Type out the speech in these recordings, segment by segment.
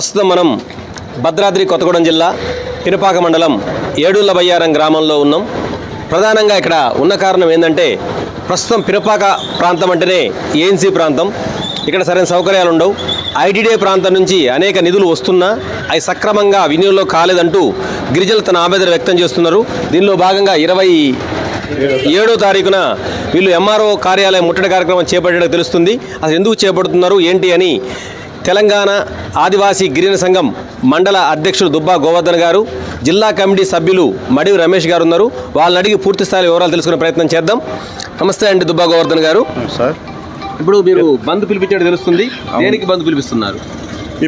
ప్రస్తుతం మనం భద్రాద్రి కొత్తగూడెం జిల్లా పినపాక మండలం ఏడుళ్ళ బయ్యారం గ్రామంలో ఉన్నాం. ప్రధానంగా ఇక్కడ ఉన్న కారణం ఏంటంటే ప్రస్తుతం పినపాక ప్రాంతం అంటేనే ఏఎన్సీ ప్రాంతం. ఇక్కడ సరైన సౌకర్యాలు ఉండవు ఐటీడీ ప్రాంతం నుంచి అనేక నిధులు వస్తున్నా అవి సక్రమంగా వినియోగంలో కాలేదంటూ గిరిజనులు తన ఆవేదన వ్యక్తం చేస్తున్నారు. దీనిలో భాగంగా ఇరవై ఏడో తారీఖున వీళ్ళు ఎంఆర్ఓ కార్యాలయం ముట్టడి కార్యక్రమం చేపట్టడం తెలుస్తుంది. అసలు ఎందుకు చేపడుతున్నారు? ఏంటి అని తెలంగాణ ఆదివాసీ గిరిజన సంఘం మండల అధ్యక్షుడు దుబ్బా గోవర్ధన్ గారు జిల్లా కమిటీ సభ్యులు మడివి రమేష్ గారు ఉన్నారు వాళ్ళని అడిగి పూర్తి స్థాయి వివరాలు తెలుసుకునే ప్రయత్నం చేద్దాం. నమస్తే అండి దుబ్బా గోవర్ధన్ గారు. సార్. ఇప్పుడు మీరు బంద్ పిలిపించడం తెలుస్తుంది. దేనికి బంద్ పిలిపిస్తున్నారు?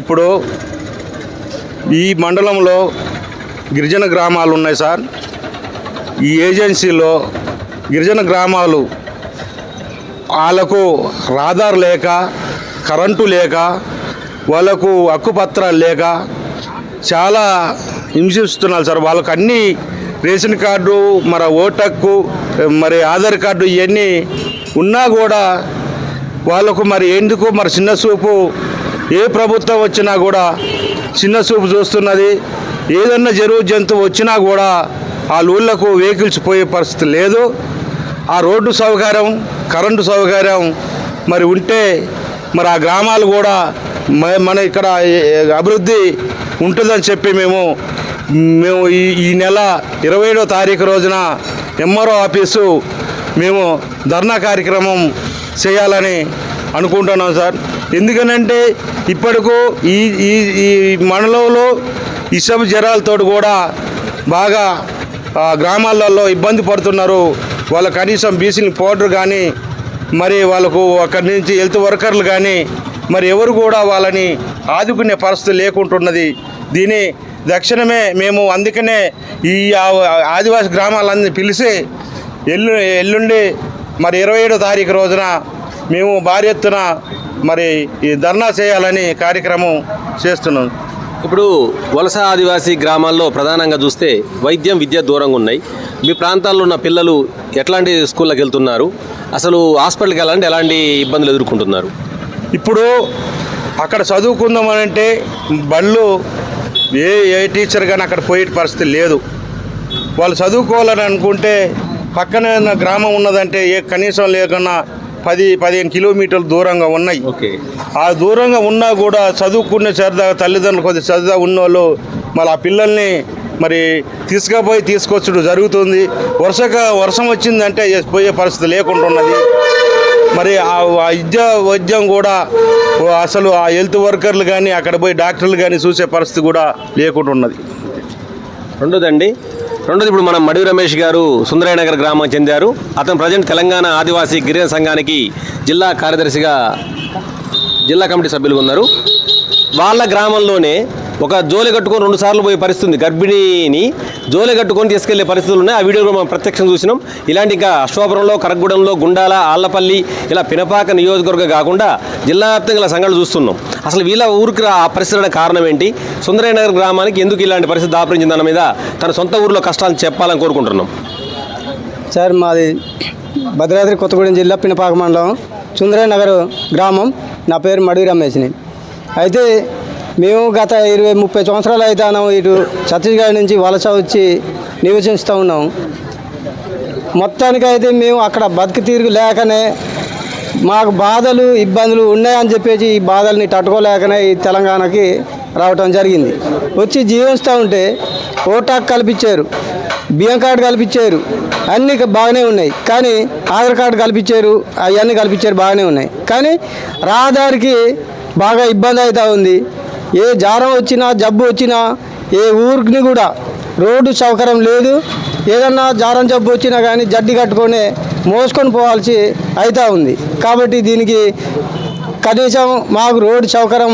ఇప్పుడు ఈ మండలంలో గిరిజన గ్రామాలు ఉన్నాయి సార్. ఈ ఏజెన్సీలో గిరిజన గ్రామాలు వాళ్ళకు రాదార్ లేక కరెంటు లేక వాళ్ళకు హక్కుపత్రాలు లేక చాలా హింసిస్తున్నారు సార్. వాళ్ళకు అన్ని రేషన్ కార్డు మరి ఓటక్కు మరి ఆధార్ కార్డు ఇవన్నీ ఉన్నా కూడా వాళ్ళకు మరి ఎందుకు మరి చిన్న చూపు ఏ ప్రభుత్వం వచ్చినా కూడా చిన్న చూపు చూస్తున్నది. ఏదన్నా జరువు జంతువు వచ్చినా కూడా ఆ ఊళ్ళకు వెహికల్స్ పోయే పరిస్థితి లేదు. ఆ రోడ్డు సౌకర్యం కరెంటు సౌకర్యం మరి ఉంటే మరి ఆ గ్రామాలు కూడా మన ఇక్కడ అభివృద్ధి ఉంటుందని చెప్పి మేము మేము ఈ ఈ నెల ఇరవై ఏడో తారీఖు రోజున ఎంఆర్ఓ ఆఫీసు మేము ధర్నా కార్యక్రమం చేయాలని అనుకుంటున్నాం సార్. ఎందుకనంటే ఇప్పటికు ఈ ఈ ఈ మండలంలో ఇసబ్ జ్వరాలతో కూడా బాగా గ్రామాలలో ఇబ్బంది పడుతున్నారు. వాళ్ళ కనీసం బీసీని పౌడర్ కానీ మరి వాళ్ళకు అక్కడి నుంచి హెల్త్ వర్కర్లు కానీ మరి ఎవరు కూడా వాళ్ళని ఆదుకునే పరిస్థితి లేకుంటున్నది. దీని దక్షిణమే మేము అందుకనే ఈ ఆదివాసి గ్రామాలన్నీ పిలిచి ఎల్లు ఎల్లుండి మరి ఇరవై ఏడో తారీఖు రోజున మేము భారీ ఎత్తున మరి ఈ ధర్నా చేయాలని కార్యక్రమం చేస్తున్నాం. ఇప్పుడు వలస ఆదివాసీ గ్రామాల్లో ప్రధానంగా చూస్తే వైద్యం విద్య దూరంగా ఉన్నాయి. మీ ప్రాంతాల్లో ఉన్న పిల్లలు ఎట్లాంటి స్కూళ్ళకి వెళ్తున్నారు అసలు హాస్పిటల్కి వెళ్ళాలంటే ఎలాంటి ఇబ్బందులు ఎదుర్కొంటున్నారు? ఇప్పుడు అక్కడ చదువుకుందామనంటే బళ్ళు ఏ ఏ టీచర్ కానీ అక్కడ పోయే పరిస్థితి లేదు. వాళ్ళు చదువుకోవాలని అనుకుంటే పక్కనే ఉన్న గ్రామం ఉన్నదంటే ఏ కనీసం లేకున్నా పది పదిహేను కిలోమీటర్లు దూరంగా ఉన్నాయి. ఓకే. ఆ దూరంగా ఉన్నా కూడా చదువుకునే సరదా తల్లిదండ్రులు కొద్ది చదువు ఉన్నోళ్ళు మరి ఆ పిల్లల్ని మరి తీసుకుపోయి తీసుకొచ్చుడు జరుగుతుంది. వర్షక వర్షం వచ్చిందంటే పోయే పరిస్థితి లేకుండా ఉన్నది. మరి ఆ వైద్య వైద్యం కూడా అసలు ఆ హెల్త్ వర్కర్లు కానీ అక్కడ పోయి డాక్టర్లు కానీ చూసే పరిస్థితి కూడా లేకుండా ఉన్నది. రెండోదండి. రెండోది ఇప్పుడు మనం మడివి రమేష్ గారు సుందరయ్యనగర్ గ్రామం చెందారు. అతను ప్రజెంట్ తెలంగాణ ఆదివాసీ గిరిజన సంఘానికి జిల్లా కార్యదర్శిగా జిల్లా కమిటీ సభ్యులుగా ఉన్నారు. వాళ్ళ గ్రామంలోనే ఒక జోలి కట్టుకొని రెండు సార్లు పోయే పరిస్థితి ఉంది గర్భిణిని జోలి కట్టుకొని తీసుకెళ్ళే పరిస్థితులు ఉన్నాయి. ఆ వీడియో మనం ప్రత్యక్షం చూసినాం. ఇలాంటి ఇంకా అశ్వాపురంలో కరగూడెంలో గుండాల ఆళ్ళపల్లి ఇలా పినపాక నియోజకవర్గం కాకుండా జిల్లా వ్యాప్తంగా సంఘటనలు చూస్తున్నాం. అసలు వీళ్ళ ఊరికి రా- ఆ పరిస్థితి కారణం ఏంటి? సుందరయ్యనగర్ గ్రామానికి ఎందుకు ఇలాంటి పరిస్థితి దాపరించింది దాని మీద తన సొంత ఊరిలో కష్టాలను చెప్పాలని కోరుకుంటున్నాం. సార్ మాది భద్రాద్రి కొత్తగూడెం జిల్లా పినపాక మండలం సుందరయ్య నగర్ గ్రామం. నా పేరు మడి రమేష్ని. అయితే మేము గత ఇరవై ముప్పై సంవత్సరాలు అవుతాను ఇటు ఛత్తీస్గఢ్ నుంచి వలస వచ్చి నివసిస్తూ ఉన్నాం. మొత్తానికైతే మేము అక్కడ బతుకు తీరుగు లేకనే మాకు బాధలు ఇబ్బందులు ఉన్నాయని చెప్పేసి ఈ బాధల్ని తట్టుకోలేకనే ఈ తెలంగాణకి రావటం జరిగింది. వచ్చి జీవిస్తూ ఉంటే ఓటాక్ కల్పించారు బియ్యం కార్డు కల్పించారు అన్నీ బాగానే ఉన్నాయి. కానీ ఆధార్ కార్డు కల్పించారు అవన్నీ కల్పించారు బాగానే ఉన్నాయి. కానీ రహదారికి బాగా ఇబ్బంది అవుతూ ఉంది. ఏ జ్వరం వచ్చినా జబ్బు వచ్చినా ఏ ఊరికి కూడా రోడ్డు సౌకర్యం లేదు. ఏదన్నా జ్వరం జబ్బు వచ్చినా కానీ జడ్డి కట్టుకొని మోసుకొని పోవాల్సి అవుతూ ఉంది. కాబట్టి దీనికి కనీసం మాకు రోడ్డు సౌకర్యం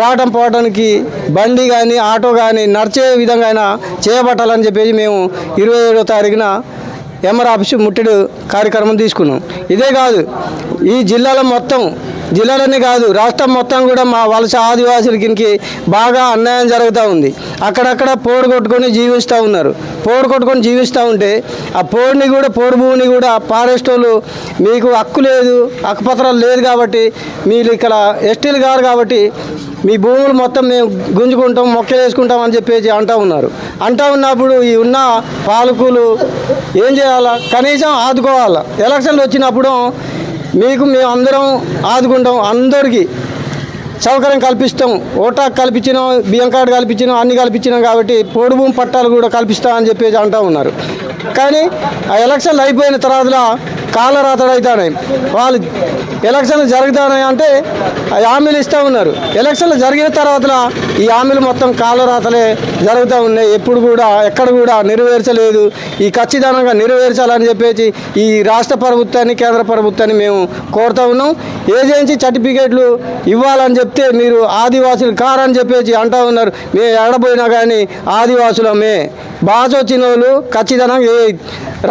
రావడం పోవడానికి బండి కానీ ఆటో కానీ నడిచే విధంగా అయినా చేపట్టాలని చెప్పేసి మేము ఇరవై ఏడో తారీఖున ఎంఆర్ ఆఫీసు ముట్టడి కార్యక్రమం తీసుకున్నాం. ఇదే కాదు ఈ జిల్లాలో మొత్తం జిల్లాలోనే కాదు రాష్ట్రం మొత్తం కూడా మా వలస ఆదివాసులకి బాగా అన్యాయం జరుగుతూ ఉంది. అక్కడక్కడ పోడు కొట్టుకొని జీవిస్తూ ఉన్నారు. పోడు కొట్టుకొని జీవిస్తూ ఉంటే ఆ పోడిని కూడా పోడు భూమిని కూడా ఫారెస్ట్ వాళ్ళు మీకు హక్కు లేదు హక్కుపత్రాలు లేదు కాబట్టి మీరు ఇక్కడ ఎస్టీలు కాదు కాబట్టి మీ భూములు మొత్తం మేము గుంజుకుంటాం మొక్కలు వేసుకుంటాం అని చెప్పేసి అంటూ ఉన్నారు. అంటూ ఉన్నప్పుడు ఈ ఉన్న పాలకులు ఏం చేయాలా? కనీసం ఆదుకోవాలా? ఎలక్షన్లు వచ్చినప్పుడు మీకు మేము అందరం ఆదుకుంటాం. అందరికీ సౌకర్యం కల్పిస్తాం. ఓటాకు కల్పించినాం బియ్యం కార్డు కల్పించినాం అన్ని కల్పించినాం కాబట్టి పొడుభూమి పట్టాలు కూడా కల్పిస్తామని చెప్పేసి అంటూ ఉన్నారు. కానీ ఆ ఎలక్షన్లు అయిపోయిన తర్వాత కాలరాతడు అవుతానే వాళ్ళు ఎలక్షన్లు జరుగుతానే అంటే ఆ హామీలు ఇస్తూ ఉన్నారు. ఎలక్షన్లు జరిగిన తర్వాత ఈ హామీలు మొత్తం కాలరాతలే జరుగుతూ ఉన్నాయి. ఎప్పుడు కూడా ఎక్కడ కూడా నెరవేర్చలేదు. ఈ ఖచ్చితంగా నెరవేర్చాలని చెప్పేసి ఈ రాష్ట్ర ప్రభుత్వాన్ని కేంద్ర ప్రభుత్వాన్ని మేము కోరుతా ఉన్నాం. ఏజెన్సీ సర్టిఫికేట్లు ఇవ్వాలని చెప్తే మీరు ఆదివాసులు కారని చెప్పేసి అంటూ ఉన్నారు. మేము ఎడబోయినా కానీ ఆదివాసులమే. భాష వచ్చిన వాళ్ళు ఖచ్చితంగా ఏ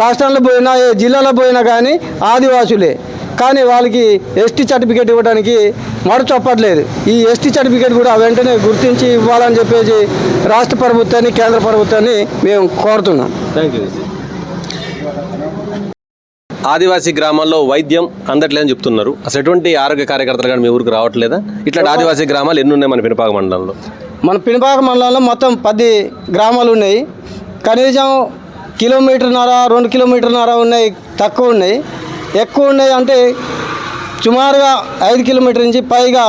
రాష్ట్రంలో పోయినా ఏ జిల్లాలో పోయినా కానీ ఆదివాసులే. కానీ వాళ్ళకి ఎస్టీ సర్టిఫికేట్ ఇవ్వడానికి మడు చెప్పట్లేదు ఈ ఎస్టీ సర్టిఫికేట్ కూడా వెంటనే గుర్తించి ఇవ్వాలని చెప్పేసి రాష్ట్ర ప్రభుత్వాన్ని కేంద్ర ప్రభుత్వాన్ని మేము కోరుతున్నాం. థ్యాంక్ యూ ఆదివాసీ గ్రామాల్లో వైద్యం అందట్లేదని చెప్తున్నారు. అసలు ఎటువంటి ఆరోగ్య కార్యకర్తలు కానీ మీ ఊరికి రావట్లేదా? ఇట్లాంటి ఆదివాసీ గ్రామాలు ఎన్ని ఉన్నాయి మన పినపాక మండలంలో? మన పినపాక మండలంలో మొత్తం పది గ్రామాలు ఉన్నాయి. కనీసం కిలోమీటర్న్నర రెండు కిలోమీటర్న్నర ఉన్నాయి తక్కువ ఉన్నాయి. ఎక్కువ ఉన్నాయి అంటే సుమారుగా ఐదు కిలోమీటర్ నుంచి పైగా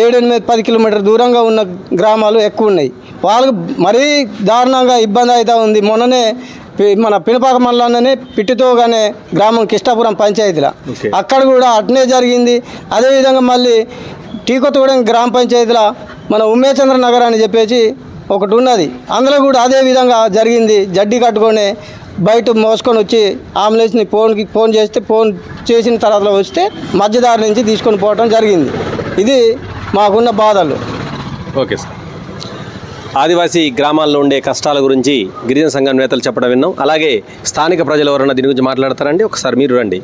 ఏడు ఎనిమిది పది కిలోమీటర్ దూరంగా ఉన్న గ్రామాలు ఎక్కువ ఉన్నాయి. వాళ్ళకు మరీ దారుణంగా ఇబ్బంది అవుతూ ఉంది. మొన్ననే మన పినపాక మండలంలోనే పిట్టితోగానే గ్రామం కిష్టాపురం పంచాయతీలో. అక్కడ కూడా అట్నే జరిగింది. అదేవిధంగా మళ్ళీ టీకొత్తగూడెం గ్రామ పంచాయతీలో మన ఉమేచంద్ర నగర్ అని చెప్పేసి ఒకటి ఉన్నది. అందులో కూడా అదే విధంగా జరిగింది. జడ్డి కట్టుకొని బయట మోసుకొని వచ్చి అంబులెన్స్ని ఫోన్కి ఫోన్ చేస్తే ఫోన్ చేసిన తర్వాత వస్తే మధ్యదారి నుంచి తీసుకొని పోవడం జరిగింది. ఇది మాకున్న బాధలు. Okay sir. ఆదివాసీ గ్రామాల్లో ఉండే కష్టాల గురించి గిరిజన సంఘం నేతలు చెప్పడం విన్నాం. అలాగే స్థానిక ప్రజలు ఎవరన్నా దీని గురించి మాట్లాడతారండి? ఒకసారి మీరు రండి.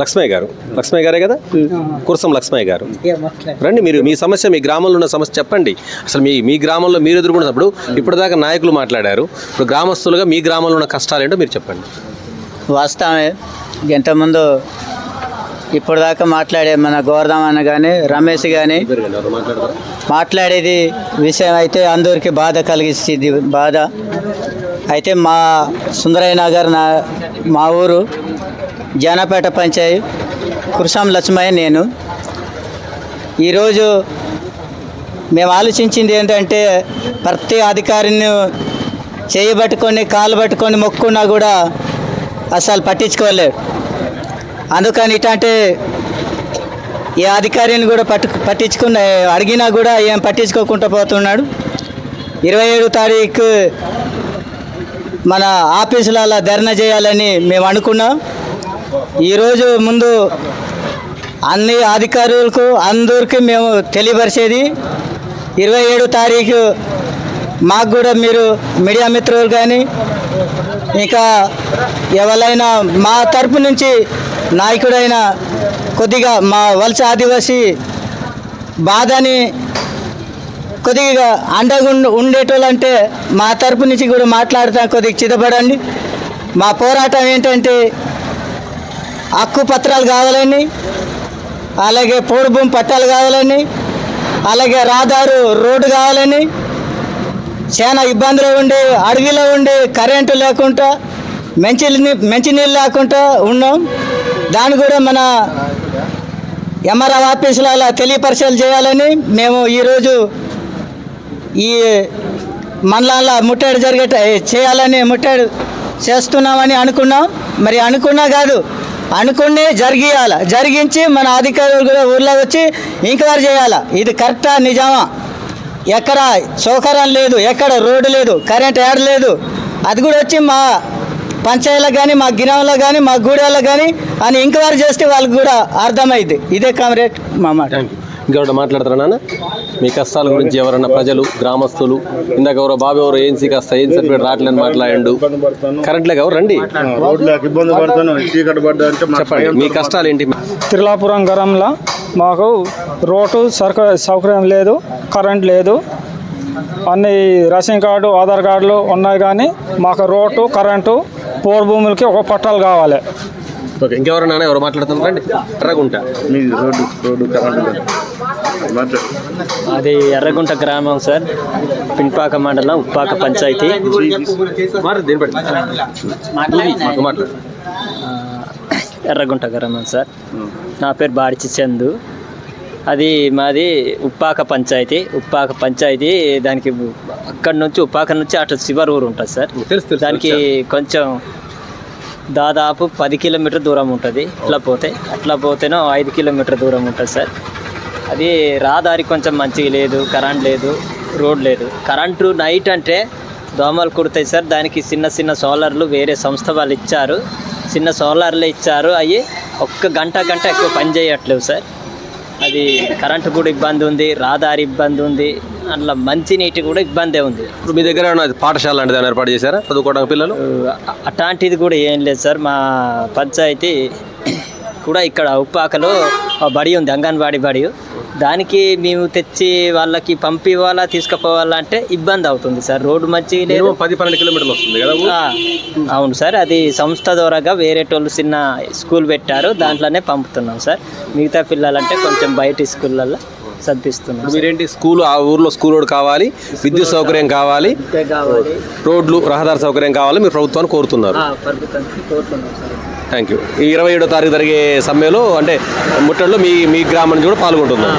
లక్ష్మయ్య గారు. లక్ష్మయ్య గారే కదా? కురసం లక్ష్మయ్య గారు. రండి మీరు మీ సమస్య మీ గ్రామంలో ఉన్న సమస్య చెప్పండి. అసలు మీ మీ గ్రామంలో మీరు ఎదుర్కొన్నప్పుడు ఇప్పటిదాకా నాయకులు మాట్లాడారు. ఇప్పుడు గ్రామస్తులుగా మీ గ్రామంలో ఉన్న కష్టాలు ఏంటో మీరు చెప్పండి. వాస్తవమే. ఇంతకుముందు ఇప్పుడు దాకా మాట్లాడే మన గోవర్ధం అన్న కానీ రమేష్ కానీ మాట్లాడేది విషయం అయితే అందరికి బాధ కలిగిస్తుంది బాధ. అయితే మా సుందరయ్య నగర్ నా మా ఊరు జానపేట పంచాయత్ కురుసాం లక్ష్మయ్య నేను. ఈరోజు మేము ఆలోచించింది ఏంటంటే ప్రతి అధికారిని చేయబట్టుకొని కాలు పట్టుకొని మొక్కున్నా కూడా అసలు పట్టించుకోలేడు అందుకని ఇటంటే ఏ అధికారిని కూడా పట్టు పట్టించుకున్న అడిగినా కూడా ఏం పట్టించుకోకుండా పోతున్నాడు. ఇరవై ఏడు తారీఖు మన ఆఫీసులలో ధర్నా చేయాలని మేము అనుకున్నాం. ఈరోజు ముందు అన్ని అధికారులకు అందరికీ మేము తెలియపరిచేది ఇరవై ఏడు తారీఖు మాకు కూడా మీరు మీడియా మిత్రులు కానీ ఇంకా ఎవరైనా మా తరపు నుంచి నాయకుడైన కొద్దిగా మా వలస ఆదివాసీ బాధని కొద్దిగా అండగా ఉండేటోళ్ళంటే మా తరపు నుంచి కూడా మాట్లాడతాం కొద్దిగా చిదపడండి. మా పోరాటం ఏంటంటే హక్కు పత్రాలు కావాలని అలాగే పోడు భూమి పట్టాలు కావాలని అలాగే రహదారు రోడ్డు కావాలని చాలా ఇబ్బందులు ఉండి అడవిలో ఉండి కరెంటు లేకుండా మంచి మంచినీళ్ళు లేకుండా ఉన్నాం. దాన్ని కూడా మన ఎంఆర్ఆర్ ఆఫీసులలో తెలియపరిచయాలు చేయాలని మేము ఈరోజు ఈ మండలాల ముట్టడి జరిగేట చేయాలని ముట్టడి చేస్తున్నామని అనుకున్నాం. మరి అనుకున్నా కాదు అనుకునే జరిగియాల. జరిగించి మన అధికారులు కూడా ఊర్లో వచ్చి ఎంక్వైరీ చేయాలి? ఇది కరెక్టా? నిజామా? ఎక్కడ? సౌకర్యం లేదు. ఎక్కడ? రోడ్డు లేదు. కరెంట్ యాడ్ లేదు. అది కూడా వచ్చి మా పంచాయతీలకు కానీ మా గ్రామంలో కానీ మా గూడెల్లో కానీ అని ఎంక్వైరీ చేస్తే వాళ్ళకి కూడా అర్థమైంది ఇదే కామరేట్ మా మాట. ఇంకెవరు మాట్లాడతారా నాన్న? మీ కష్టాల గురించి ఎవరన్నా ప్రజలు గ్రామస్తులు ఇందాక ఎవరో బాబు ఎవరో ఏఎన్సీ కాస్త ఏం సర్టిఫికేట్ రావట్లేదని మాట్లాడండు. కరెంట్ లేక ఎవరు? రండి. చెప్పండి మీ కష్టాలు ఏంటి? తిరులాపురం గరంలో మాకు రోడ్డు సరక సౌకర్యం లేదు కరెంట్ లేదు. అన్ని రేషన్ కార్డు ఆధార్ కార్డులు ఉన్నాయి కానీ మాకు రోడ్డు కరెంటు పోర్ భూములకి ఒక పట్టాలు కావాలి. ఓకే ఇంకెవరు నాన్న ఎవరు మాట్లాడుతున్నారు? రండి. ఎర్రగుంట. మీ రోడ్డు రోడ్డు కరెంట్. అది ఎర్రగుంట గ్రామం సార్. పిన్పాక మండలం ఉప్పాక పంచాయతీ. ఎర్రగుంట గ్రామం సార్. నా పేరు బాడిచి చందు. అది మాది ఉప్పాక పంచాయతీ. ఉప్పాక పంచాయతీ దానికి అక్కడ నుంచి ఉప్పాక నుంచి అటు శివర్ ఊరు ఉంటుంది సార్. దానికి కొంచెం దాదాపు పది కిలోమీటర్ దూరం ఉంటుంది. అట్లా పోతే అట్లా పోతేనో ఐదు కిలోమీటర్ దూరం ఉంటుంది సార్. అది రహదారి కొంచెం మంచిగా లేదు కరెంట్ లేదు రోడ్ లేదు. కరెంటు నైట్ అంటే దోమలు కుడతాయి సార్. దానికి చిన్న చిన్న సోలార్లు వేరే సంస్థ వాళ్ళు ఇచ్చారు. చిన్న సోలార్లు ఇచ్చారు. అవి ఒక్క గంట గంట ఎక్కువ పని చేయట్లేవు సార్. అది కరెంటు కూడా ఇబ్బంది ఉంది రహదారి ఇబ్బంది ఉంది అట్లా మంచినీటి కూడా ఇబ్బందే ఉంది. ఇప్పుడు మీ దగ్గర పాఠశాల లాంటిది ఏర్పాటు చేశారా? చదువుకోవడానికి పిల్లలు? అట్లాంటిది కూడా ఏం లేదు సార్. మా పంచాయతీ కూడా ఇక్కడ ఉప్పాకలో బడి ఉంది అంగన్వాడీ బడి. దానికి మేము తెచ్చి వాళ్ళకి పంపివ్వాలా తీసుకుపోవాలా అంటే ఇబ్బంది అవుతుంది సార్. రోడ్డు మినిమం పది పన్నెండు కిలోమీటర్లు వస్తుంది కదా అవును సార్. అది సంస్థ ద్వారాగా వేరే వాళ్ళు చిన్న స్కూల్ పెట్టారు. దాంట్లోనే పంపుతున్నాం సార్. మిగతా పిల్లలంటే కొంచెం బయట స్కూళ్ళల్లో చదివిస్తున్నాం మీరేంటి? స్కూల్ ఆ ఊర్లో స్కూల్ రోడ్ కావాలి విద్యుత్ సౌకర్యం కావాలి. కావాలి రోడ్లు రహదారి సౌకర్యం కావాలి మీరు ప్రభుత్వాన్ని కోరుతున్నారు. ప్రభుత్వానికి కోరుతున్నాం సార్. థ్యాంక్ యూ ఈ ఇరవై ఏడో తారీఖు జరిగే సమ్మెలో అంటే ముట్టడిలో మీ మీ గ్రామం నుంచి కూడా పాల్గొంటున్నారు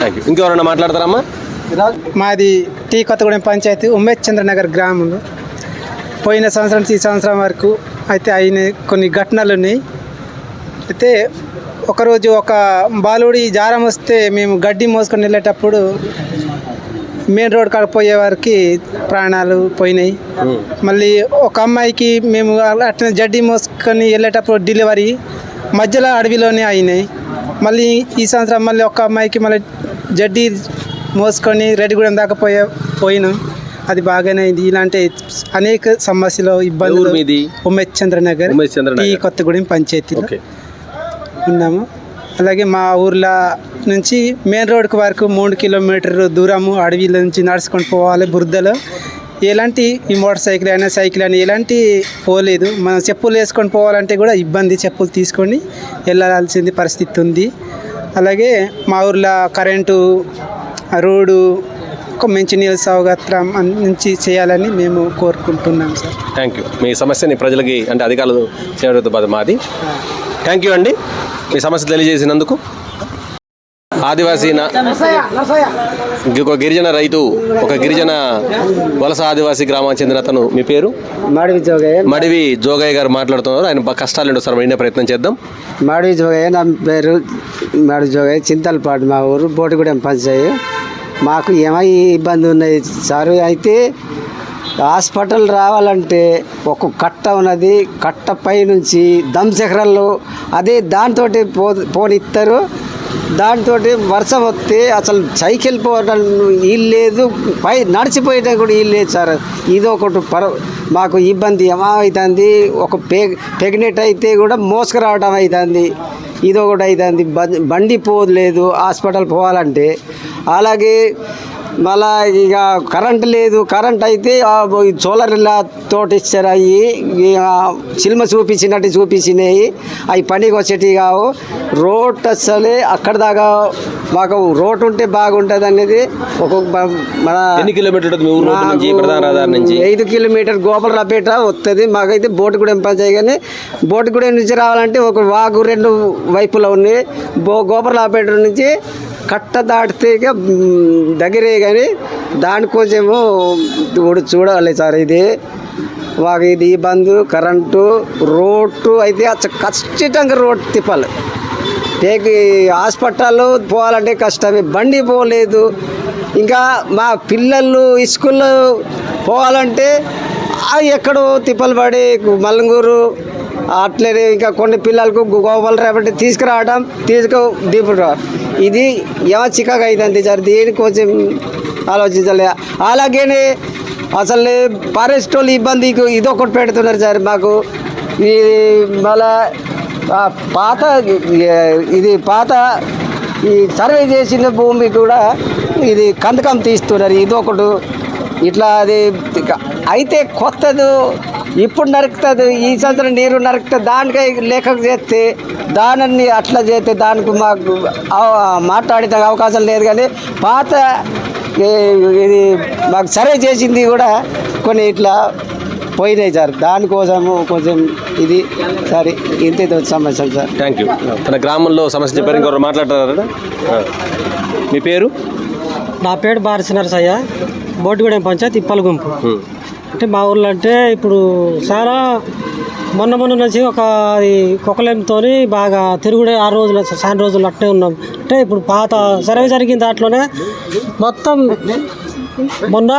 థ్యాంక్ యూ ఇంకెవరైనా మాట్లాడతారమ్మా? మాది టీ కొత్తగూడెం పంచాయతీ ఉమేష్ చంద్రనగర్ గ్రామంలో. పోయిన సంవత్సరం నుంచి ఈ సంవత్సరం వరకు అయితే అయిన కొన్ని ఘటనలు ఉన్నాయి. అయితే ఒకరోజు ఒక బాలుడి జారం వస్తే మేము గడ్డి మోసుకొని వెళ్ళేటప్పుడు మెయిన్ రోడ్ కాడ పోయే వారికి ప్రాణాలు పోయినాయి. మళ్ళీ ఒక అమ్మాయికి మేము అట్లా జడ్డి మోసుకొని వెళ్ళేటప్పుడు డెలివరీ మధ్యలో అడవిలోనే అయినాయి. మళ్ళీ ఈ సంవత్సరం మళ్ళీ ఒక అమ్మాయికి మళ్ళీ జడ్డి మోసుకొని రెడ్డిగూడెం దాకా పోయే పోయినాం. అది బాగానే అయింది. ఇలాంటి అనేక సమస్యలు ఇబ్బందులు? ఉమేష్ చంద్రనగర్. ఈ కొత్తగూడెం పంచాయతీలో ఓకే. ఉన్నాము. అలాగే మా ఊర్లో నుంచి మెయిన్ రోడ్కి వరకు మూడు కిలోమీటర్ దూరము అడవిలో నుంచి నడుచుకొని పోవాలి బురదలో. ఎలాంటి ఈ మోటార్ సైకిల్ అయినా సైకిల్ అయినా ఎలాంటి పోలేదు. మనం చెప్పులు వేసుకొని పోవాలంటే కూడా ఇబ్బంది చెప్పులు తీసుకొని వెళ్ళాల్సింది పరిస్థితి ఉంది. అలాగే మా ఊర్లో కరెంటు రోడ్డు ఒక మంచినీళ్ళ సౌకర్యం నుంచి చేయాలని మేము కోరుకుంటున్నాం సార్. Thank you. మీ సమస్యని ప్రజలకి అంటే అధికారులు చేయడం మాది. థ్యాంక్ యూ అండి. మీ సమస్య తెలియజేసినందుకు ఆదివాసీ ఇంకొక గిరిజన రైతు ఒక గిరిజన వలస ఆదివాసీ గ్రామానికి చెందిన అతను మీ పేరు? మాడవి జోగయ్య. మడివి జోగయ్య గారు మాట్లాడుతున్నారు. ఆయన కష్టాలు ఏంటో సార్ వినే ప్రయత్నం చేద్దాం. మాడవి జోగయ్య నా పేరు మాడవి జోగయ్య చింతలపాటు మా ఊరు బోటిగూడెం పంచాయి మాకు ఏమై ఇబ్బంది ఉన్నాయి సారు? అయితే హాస్పిటల్ రావాలంటే ఒక కట్ట ఉన్నది కట్ట పై నుంచి దమ్చక్రాలు అదే దాంతో పో పోనిస్తారు దాంతో వర్షం వస్తే అసలు సైకిల్ పోవడం వీలు లేదు. పై నడిచిపోయడం కూడా వీలు లేదు సార్. ఇది ఒకటి పర మాకు ఇబ్బంది ఏమవుతుంది ఒక పె ప్రెగ్నెంట్ అయితే కూడా మోసుకురావడం అవుతుంది ఇది ఒకటి అవుతుంది బండి పోలేదు హాస్పిటల్ పోవాలంటే. అలాగే మళ్ళా ఇక కరెంట్ లేదు కరెంట్ అయితే ఆ సోలార్ తోటి ఇచ్చారు అవి సినిమా చూపించినట్టు చూపించినాయి. అవి పనికి వచ్చేటివి కావు. రోడ్ అసలే అక్కడ దాకా మాకు రోడ్ ఉంటే బాగుంటుంది అనేది ఒక బ- మన ఎన్ని నుంచి ఐదు కిలోమీటర్ గోపలరాపేట వస్తుంది మాకైతే బోటుగూడెం పంచాయి కానీ బోటుగూడెం నుంచి రావాలంటే ఒక వాగు రెండు వైపులా ఉన్నాయి. బో గోపలరాపేట నుంచి కట్ట దాటితే ఇక దగ్గరే కానీ దానికోసమేమో ఇప్పుడు చూడాలి సార్ ఇది. మాకు ఇది బంద్ కరెంటు రోడ్డు అయితే అచ్చ ఖచ్చితంగా రోడ్ తిప్పాలి. టేక్ హాస్పిటల్ పోవాలంటే కష్టమే బండి పోలేదు. ఇంకా మా పిల్లలు స్కూల్లో పోవాలంటే ఎక్కడో తిప్పలు పడి మల్లంగూరు అట్లనే ఇంకా కొన్ని పిల్లలకు గోపాల రేపటి తీసుకురావడం తీసుకు దింపుడు. ఇది ఏమో చిక్కగా అవుతుంది సార్? దేనికోసం ఆలోచించాలి. అలాగనే అసలు ఫారెస్ట్ వాళ్ళు ఇబ్బంది ఇది ఒకటి పెడుతున్నారు సార్ మాకు. ఈ మళ్ళా పాత ఇది పాత ఈ సర్వే చేసిన భూమి కూడా ఇది కందకం తీస్తున్నారు. ఇది ఒకటి ఇట్లా అది అయితే కొత్తది ఇప్పుడు నరుకుతుంది ఈ సంవత్సరం నీరు నరికితే దానికై లేఖకు చేస్తే దానిని అట్లా చేస్తే దానికి మాకు మాట్లాడే అవకాశం లేదు కానీ పాత ఇది మాకు సరే చేసింది కూడా కొన్ని ఇట్లా పోయినాయి సార్. దానికోసము కొంచెం ఇది సరే ఇంత సమస్య సార్. థ్యాంక్ యూ మన గ్రామంలో సమస్య చెప్పారు ఇంకొకరు మాట్లాడతారా. మీ పేరు? నా పేరు బారసి నరసయ్య బోటిగూడెం పంచాయతీ ఇప్పల గుంపు ఉమ్. అంటే మా ఊళ్ళో అంటే ఇప్పుడు చాలా మొన్న మొన్న నుంచి ఒక అది కుక్కలేమితో బాగా తిరుగుడే ఆరు రోజులు చాలా రోజులు అట్టే ఉన్నాం. అంటే ఇప్పుడు పాత సర్వే జరిగిన దాంట్లోనే మొత్తం మొన్న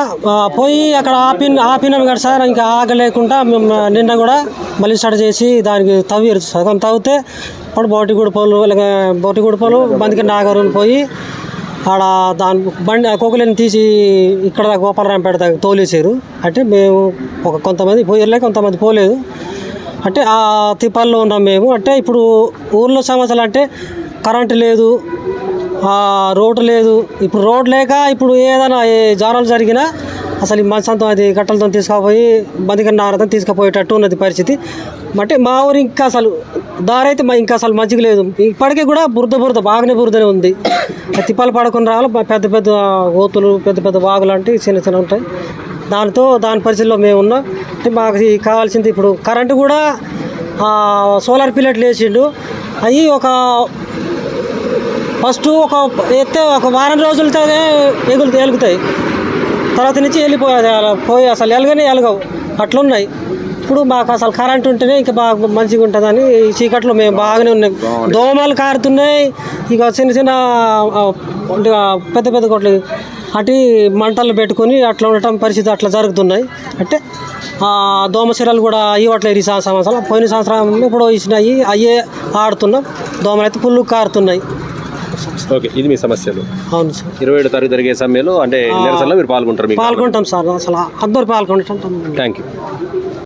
పోయి అక్కడ ఆపిన ఆపినాం కదా సార్ ఇంకా ఆగలేకుండా మేము నిన్న కూడా మళ్ళీ స్టార్ట్ చేసి దానికి తవ్వి సగం తవ్వితే ఇప్పుడు బోటి గుడిపోలు అలాగే బోటి గుడిపోలు బందికి నాగారు పోయి ఆడ దాని బండి ఆ కోకులని తీసి ఇక్కడ దాకా గోపాలరాంపేట దాకా తోలేసారు అంటే మేము ఒక కొంతమంది పోయలే కొంతమంది పోలేదు. అంటే ఆ తిప్పల్లో ఉన్నాం మేము. అంటే ఇప్పుడు ఊర్లో సమస్యలు అంటే కరెంటు లేదు రోడ్డు లేదు. ఇప్పుడు రోడ్ లేక ఇప్పుడు ఏదైనా జ్వరాలు జారాలు జరిగినా అసలు ఈ మంచంతో అది గట్టలతో తీసుకుపోయి బతికన్న నారతో తీసుకుపోయేటట్టు ఉన్నది పరిస్థితి. అంటే మా ఊరు ఇంకా అసలు దారి అయితే మా ఇంకా అసలు మంచిగా లేదు. ఇప్పటికీ కూడా బురద బురద బాగానే బురదనే ఉంది. తిప్పలు పడకుండా రావాలి పెద్ద పెద్ద ఓతులు పెద్ద పెద్ద వాగులు లాంటివి చిన్న చిన్న ఉంటాయి. దానితో దాని పరిస్థితిలో మేము ఉన్నాం. అంటే మాకు కావాల్సింది ఇప్పుడు కరెంటు కూడా సోలార్ పిల్లెట్లు వేసిండు అవి ఒక ఫస్ట్ ఒక ఎత్తే ఒక వారం రోజులతోనే ఎగులు ఎలుగుతాయి. తర్వాత నుంచి వెళ్ళిపోయి అలా పోయి అసలు ఎలగనే ఎలగవు. అట్లున్నాయి. ఇప్పుడు మాకు అసలు కరెంట్ ఉంటేనే ఇంకా బాగా మంచిగా ఉంటుందని ఈ చీకట్లో మేము బాగానే ఉన్నాం. దోమలు కారుతున్నాయి. ఇక చిన్న చిన్న పెద్ద పెద్ద కొట్లు అటు మంటలు పెట్టుకొని అట్లా ఉండటం పరిస్థితి అట్లా జరుగుతున్నాయి. అంటే దోమ చీరలు కూడా ఇవ్వట్లేదు ఈ సంవత్సరం. పోయిన సంవత్సరం ఇప్పుడు ఇచ్చినాయి. అయ్యే ఆడుతున్నాం. దోమలు అయితే పుల్లు కారుతున్నాయి. ఓకే ఇది మీ సమస్యలు. అవును సార్. ఇరవై ఏడు తారీఖు జరిగే సమ్మెలో అంటే నిరసనలో మీరు పాల్గొంటారు మీకు. పాల్గొంటాం సార్ అసలు అందరు పాల్గొంటాం థ్యాంక్ యూ